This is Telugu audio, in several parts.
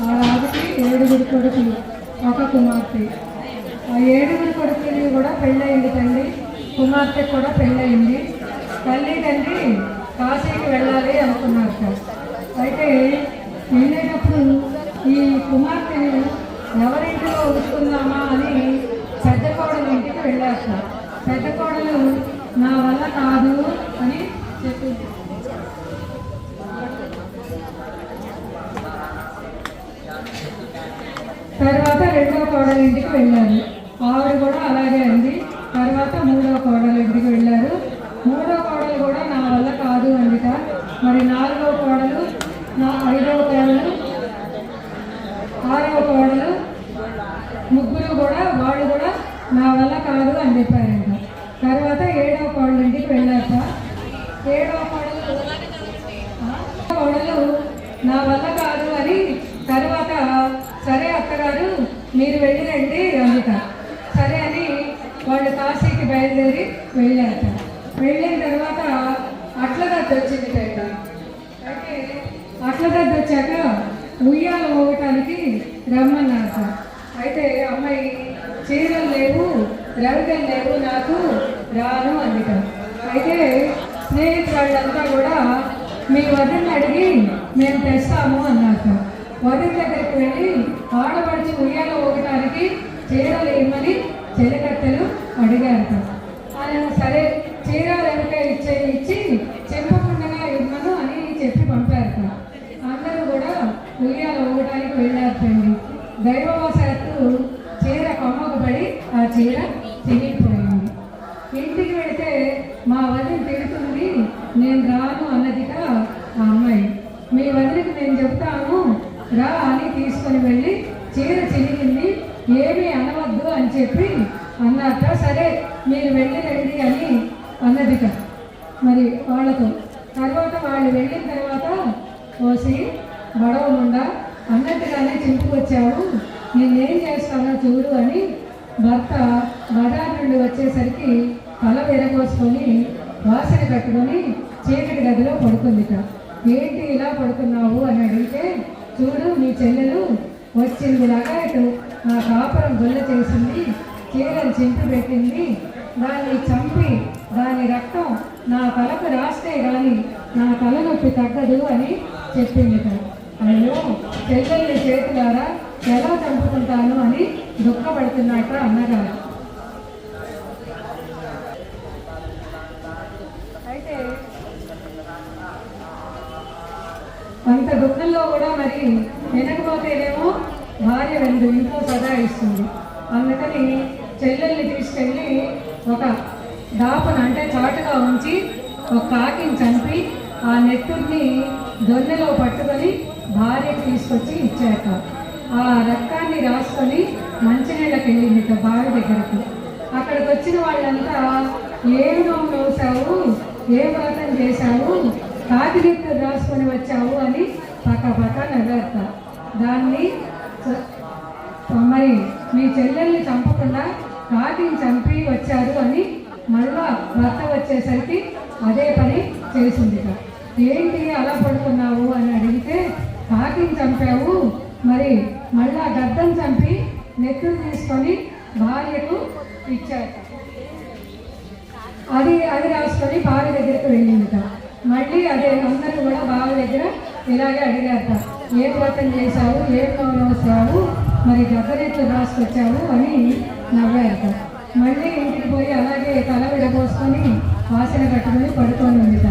ఆ రాజుకి ఏడుగురు కొడుకులు ఒక కుమార్తె. ఆ ఏడుగురు కొడుకులు కూడా పెళ్ళయింది తల్లి కుమార్తె కూడా పెళ్ళయింది. తల్లి తండ్రి కాశీకి వెళ్ళాలి అనుకున్నారు సార్. అయితే వెళ్ళేటప్పుడు ఈ కుమార్తెను ఎవరింటిలో ఉంచుకుందామా అని పెద్ద కోడలు ఇంటికి వెళ్ళారు సార్ పెద్ద కోడలు నా వల్ల కాదు అని చెప్పింది తర్వాత రెండో కోడల ఇంటికి వెళ్ళారు. ఆవిడ కూడా అలాగే అంది. తర్వాత మూడో కోడలు ఇంటికి వెళ్ళారు. మూడో కోడలు కూడా నా వల్ల కాదు అందిట. మరి నాలుగో కోడలు నా ఐదవ కోడలు ఆరవ కోడలు ముగ్గురు కూడా వాళ్ళు కూడా నా వల్ల కాదు అని చెప్పారండి తర్వాత ఏడవ కోడల ఇంటికి వెళ్ళాక ఏడవ కోడలు ఆ, కోడలు నా వల్ల కాదు అని తర్వాత సరే అత్తగారు మీరు వెళ్ళిరండి అందుట సరే అని వాళ్ళు కాశీకి బయలుదేరి వెళ్ళారట. వెళ్ళిన తర్వాత అట్ల దద్ద వచ్చింది టైట అయితే అట్ల దద్ద వచ్చాక ఉయ్యాల పోవటానికి రమ్మన్నారట. అయితే అమ్మాయి చీరలు లేవు రవికలు లేవు నాకు రాను అందుట అయితే స్నేహితురాళ్ళంతా కూడా మీ వద్దని అడిగి మేము తెస్తాము అన్నారు వరి దగ్గరికి వెళ్ళి ఆడపడిచి ఉయ్యాల ఊగటానికి చీరలు ఇమ్మని చెలికత్తెలు అడిగారట. ఆయన సరే చీర వెనుక ఇచ్చే ఇచ్చి చెప్పకుండా ఇమ్మను అని చెప్పి పంపారట. అందరూ కూడా ఉయ్యాల ఊగటానికి వెళ్ళారు దైవవాస చీర కొమ్మకు పడి ఆ చీర తిరిగిపోయింది ఇంటికి వెళితే మా వదిన తిడుతుంది నేను రాను అన్నదిగా ఆ అమ్మాయి మీ వదిలికి నేను చెప్తాను రా అని తీసుకొని వెళ్ళి చీర చిరిగింది ఏమీ అనవద్దు అని చెప్పి అన్నాక సరే మీరు వెళ్ళి రండి అని అన్నదిట. మరి వాళ్ళతో. తర్వాత వాళ్ళు వెళ్ళిన తర్వాత పోసి గొడవ అన్నట్టుగానే చింపుకొచ్చావు నేనేం చేస్తానో చూడు అని భర్త బజార్ నుండి వచ్చేసరికి తల విరగోసుకొని వాసన కట్టుకొని చీకటి గదిలో పడుకుందిట. ఏంటి ఇలా పడుకున్నావు? అని అడిగితే చూడు మీ చెల్లెలు వచ్చింది లాగా ఇటు నా కాపురం గొల్ల చేసింది. కేవలం చింపి పెట్టింది. దాన్ని చంపి దాని రక్తం నా తలకు రాస్తే కానీ నా తలనొప్పి తగ్గదు అని చెప్పింది అయ్యో చెల్లెల్ని చేతులారా ఎలా చంపుకుంటాను అని దుఃఖపడుతున్నట్ట అన్నగారు. అయితే అంత దుఃఖంలో కూడా మరి వినకపోతేనేమో భార్య రెండు ఇంట్లో సదా ఇస్తుంది. అందుకని చెల్లెల్ని తీసుకెళ్ళి ఒక దాపన అంటే చాటుగా ఉంచి ఒక కాకిని చంపి ఆ నెత్తుడిని దొన్నెలో పట్టుకొని భార్యకి తీసుకొచ్చి ఇచ్చాక ఆ రక్తాన్ని రాసుకొని మంచినీళ్ళకి వెళ్ళింది ఇక బావి దగ్గరకు. అక్కడికి వచ్చిన వాళ్ళంతా ఏం నోము నోసావు ఏ వ్రతం చేశావు? కాకి కాకినెత్తు రాసుకొని వచ్చావు? అని పక్క పక్క నవ్వేస్తా దాన్ని మరి మీ చెల్లెల్ని చంపకుండా కాకిని చంపి వచ్చారు అని మళ్ళా భర్త వచ్చేసరికి అదే పని చేసింది ఏంటి అలా పడుకున్నావు అని అడిగితే కాకిని చంపావు మరి మళ్ళా గద్దం చంపి నెత్తులు తీసుకొని భార్యకు ఇచ్చారు. అది అది రాసుకొని బావి దగ్గరికి వెళ్ళిందిట. మళ్ళీ అదే అందరూ కూడా బావి దగ్గర ఇలాగే అడిగారట. ఏ వ్రతం చేశావు? ఏ వచ్చావు మరి గద్దరెట్లు రాసుకొచ్చావు? అని నవ్వారట మళ్ళీ ఇంటికి పోయి అలాగే తల విడబోసుకొని వాసన కట్టుకొని పడుకొని ఉందిట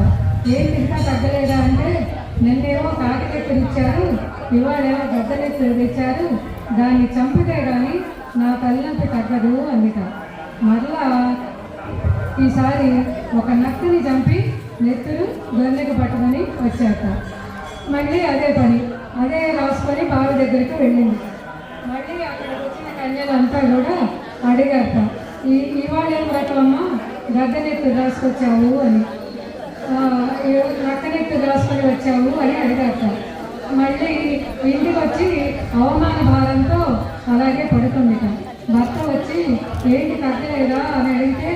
ఏం ఇంకా తగ్గలేదా అంటే నిన్నేమో కాకిరెత్తులు ఇచ్చారు ఇవాళేమో గద్దరెత్తులు తెచ్చారు దాన్ని చంపితే కానీ నా తల్లినొప్పి తగ్గదు అందిట మరలా ఈసారి ఒక నక్కని చంపి నెత్తులు దొన్నెకు పట్టుకొని వచ్చాక మళ్ళీ అదే పని అదే రాసుకొని బావి దగ్గరికి వెళ్ళింది. మళ్ళీ అక్కడికి వచ్చిన కన్యలంతా కూడా అడిగారట ఈ ఇవాళ ఏం రకమమ్మా గద్దనెత్తు రాసుకొచ్చావు అని. రక్కనెత్తి రాసుకొని వచ్చావు అని అడిగారట మళ్ళీ ఇంటికి వచ్చి అవమాన భారంతో అలాగే పడుతుందిట భర్త వచ్చి ఏంటి కట్టలేదా? అని అడిగితే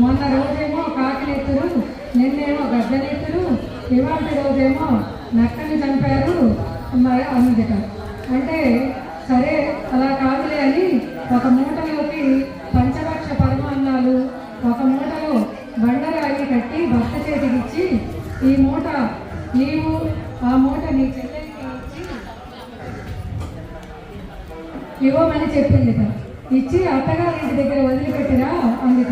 మొన్న రోజేమో కాకినెత్తురు నిన్నేమో గద్దనెత్తురు ఇవాళ రోజేమో నక్కని చంపారు మరి అందుట అంటే సరే అలా కాదులే అని ఒక మూటలోకి పంచభక్ష పరమాన్నాలు ఒక మూటలో బండరాయి కట్టి భర్త చేతికిచ్చి ఈ మూట నీవు ఆ మూట నీ చెల్లెలికి ఇచ్చి ఇవ్వమని చెప్పింది ఇచ్చి ఇచ్చి అత్తగారింటి దగ్గర వదిలిపెట్టిరా అందుక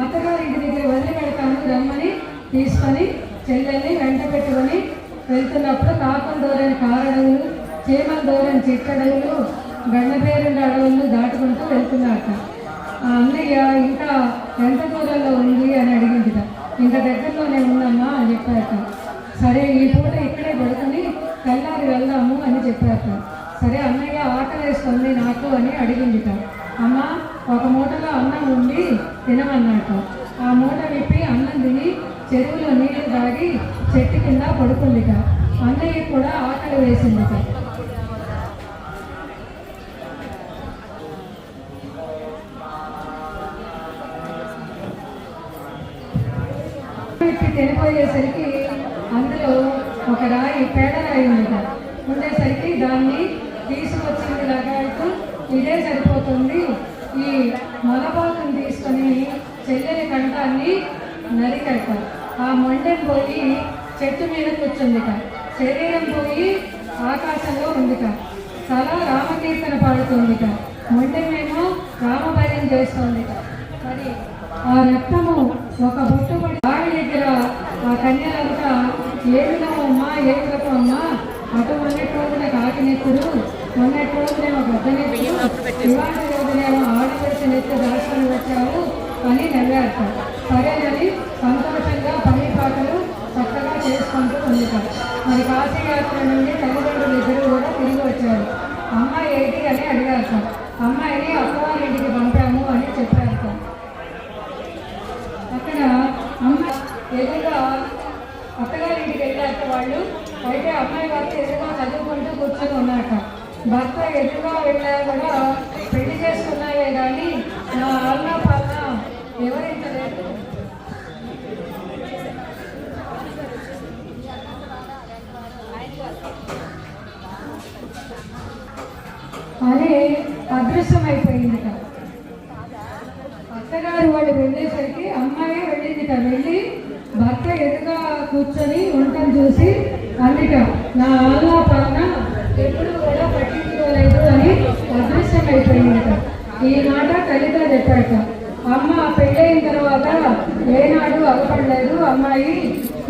అత్తగారింటి దగ్గర వదిలిపెడతాను రమ్మని తీసుకొని చెల్లెల్ని వెంట పెట్టుకొని వెళ్తున్నప్పుడు కాకం దూరని కారడవులు చీమల దూరని చిట్టడవులు గండపేరుండ అడవులను దాటుకుంటూ వెళ్తున్నారట. ఆ అన్నయ్య ఇంకా ఎంత దూరంలో ఉంది అని అడిగిందిట. ఇంకా దగ్గరలోనే ఉందమ్మా అని చెప్పారట. సరే ఈ పూట ఇక్కడే పడుకుని తెల్లారి వెళ్దాము అని చెప్పారట సరే అన్నయ్య ఆకలేస్తుంది నాకు అని అడిగిందిట అమ్మ ఒక మూటలో అన్నం ఉండి తినమన్నట ఆ మూట విప్పి అన్నం తిని చెరువులో నీళ్ళు తాగి చెట్టు కింద పడుకుందిట అన్నయ్య కూడా వేసింది వేసిందిట అందులో ఒక రాయి పేడ రాయి ఉంది ఉండేసరికి దాన్ని తీసుకొచ్చింది లగాయతూ ఇదే సరిపోతుంది. ఈ మొలబాకుని తీసుకొని చెల్లెని కంఠాన్ని నరికడతారు ఆ మొండెం పోయి చెట్టు మీద కూర్చుందిట శరీరం పోయి ఆకాశంలో ఉందిట తల రామకీర్తన పాడుతుందిట మొండెమేమో రామభయం చేస్తోందిట మరి ఆ రక్తము ఒక బొట్టుబడి ఆడి దగ్గర ఆ కన్యలంతా ఏమిటమ్మా ఏమి అమ్మా అటు మొన్నటి రోజున కాకినెత్తుడు మొన్నటి రోజునేమో గద్దనెత్తుడు ఇవాటి రోజునేమో ఆడపడిచి నెత్తి దాచుకొని వచ్చావు అని నవ్వారట. సరేనని సంతోషంగా పని పాటలు చక్కగా చేసుకుంటూ ఉంటారు మరి కాశీయాత్ర నుండి తల్లిదండ్రులు ఇద్దరు కూడా తిరిగి వచ్చారు. అమ్మాయి ఏంటి అని అడిగారు అమ్మాయిని అక్కవారింటికి పంపాము అని చెప్పారు అక్కడ అమ్మాయి ఎదురుగా అత్తగారింటికి వెళ్ళాక వాళ్ళు. అయితే అమ్మాయి భర్త ఎదురుగా చదువుకుంటూ కూర్చొని ఉన్నారట భర్త ఎదురుగా వెళ్ళా కూడా అని అదృశ్యమైపోయింది అత్తగారు వాళ్ళు వెళ్ళేసరికి అమ్మాయి వెళ్ళిందిట. వెళ్ళి భర్త ఎదుగా కూర్చొని ఉండటం చూసి అందుక నా ఆల్లా పాన ఎప్పుడు కూడా పట్టించుకోలేదు అని అదృశ్యమైపోయిందిట. ఈ మాట తల్లితో చెప్పాట అమ్మ పెళ్ళైన తర్వాత ఏనాడు అగపడలేదు అమ్మాయి.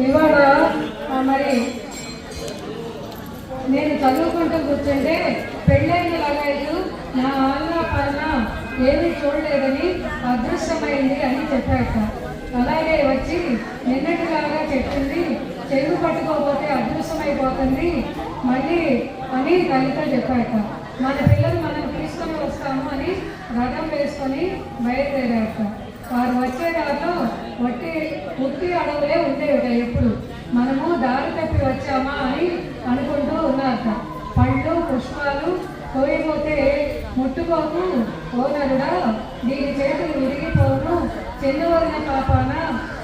ఇవాళ మరి నేను చదువుకుంటూ కూర్చుంటే పెళ్ళైన లగాయలు నా ఆల్లా పాలన ఏమీ చూడలేదని అదృశ్యమైంది అని చెప్పాక అలాగే వచ్చి నిన్నటిలాగా చెప్పింది చెరువు పట్టుకోకపోతే అదృశ్యమైపోతుంది మళ్ళీ అని తల్లితో చెప్పాక మన పిల్లలు మనం తీసుకొని వస్తాము అని రథం వేసుకొని బయలుదేరాక వారు వచ్చే దాంట్లో ఒట్టి ఉట్టి అడవులే ఉండేవిట ఎప్పుడు మనము దారి తప్పి వచ్చామా అని అనుకుంటూ ఉన్నారట పళ్ళు పుష్పాలు కోయిపోతే ముట్టుకోకు ఓనరుడా దీని చేతులు విరిగిపోను చిన్నవరిన పాపాన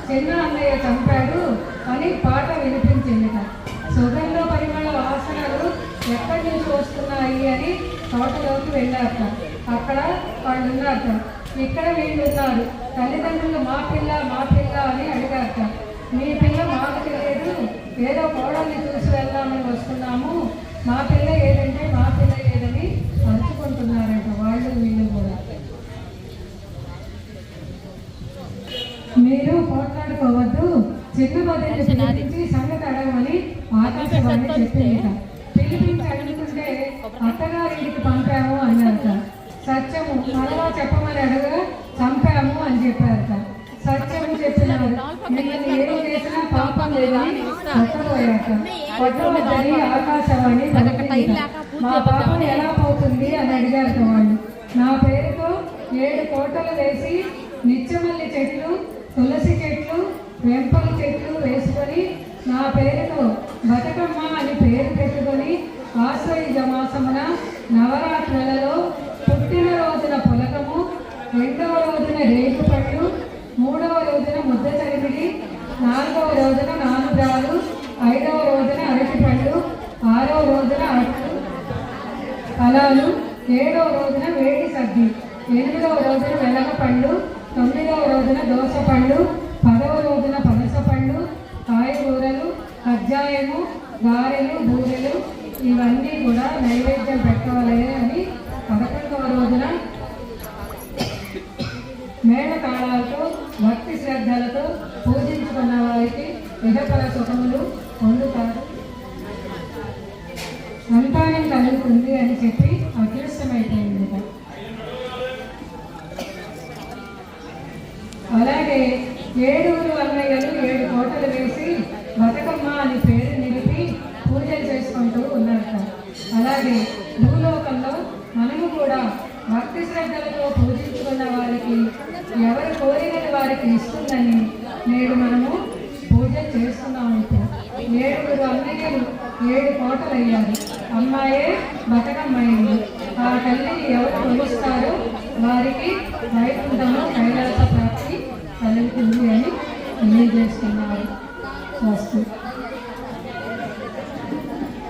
చిన్న అన్నయ్య చంపాడు అని పాట వినిపించిందిట. సుగంధ పరిమళ వాసనలు ఎక్కడి నుంచి వస్తున్నాయి అని తోటలోకి వెళ్ళారట. అక్కడ వాళ్ళు ఉన్నారట ఇక్కడ వీళ్ళు ఉన్నారు తల్లిదండ్రులు మా పిల్ల మా పిల్ల అని అడిగారట. మీ పిల్ల మాకు తెలియదు ఏదో కోడల్ని చూసి వెళ్దామని వస్తున్నాము. మా పిల్ల ఏదంటే మా పిల్ల ఏదని అరుచుకుంటున్నారట వాళ్ళు వీళ్ళు కూడా మీరు పోట్లాడుకోవద్దు. చిన్న బదులు పిలిపించి సంగతి అడగమని ఆకాశవాణి చెప్పిందిట పిలిపించి అడుగుతుంటే అత్తగారింటికి పంపాము అన్నారట సత్యము మరలా చెప్పమని అడగగా చంపాము అని చెప్పారట. సత్యము చెప్పినారు మిమ్మల్ని ఏం చేసినా పాపం లేదని కొట్టబోయాక. కొట్టవద్దని ఆకాశవాణి. మా పాపం ఎలా పోతుంది అని అడిగారట వాళ్ళు. నా పేరుతో ఏడు కోటలు వేసి నిత్యమల్లి చెట్లు తులసి చెట్లు వెంపల చెట్లు వేసుకొని నా పేరుతో బతుకమ్మ అని పేరు పెట్టుకొని ఆశ్రయుజ మాసమున నవరాత్రులలో పుట్టిన రోజున పులకము రెండవ రోజున రేగు పళ్ళు మూడవ రోజున ముద్ద చరిమిడి నాలుగవ రోజున నాలుగాలు ఐదవ రోజున అరటి పళ్ళు ఆరవ రోజున అట్లు ఫలాలు ఏడవ రోజున వేడి సద్ది ఎనిమిదవ రోజున వెలగ పళ్ళు రోజున దోస పండు పదవ రోజున పనస పండు కాయగూరలు కజ్జాయము గారెలు బూరెలు ఇవన్నీ కూడా నైవేద్యం పెట్టవాలి అని పదకొండవ రోజున మేళతాళాలతో భక్తి శ్రద్ధలతో పూజించుకున్న వారికి ఇహపర సుఖములు నేడు మనము పూజ చేస్తున్నాం ఇప్పుడు. ఏడుగురు అన్నయ్యలు ఏడు కోటలు అయ్యారు. అమ్మాయే బతకమ్మాయింది. ఆ తల్లిని ఎవరు కొలుస్తారో వారికి వైకుంఠము కైలాస ప్రాప్తి కలుగుతుంది అని తెలియజేస్తున్నారు. స్వస్తి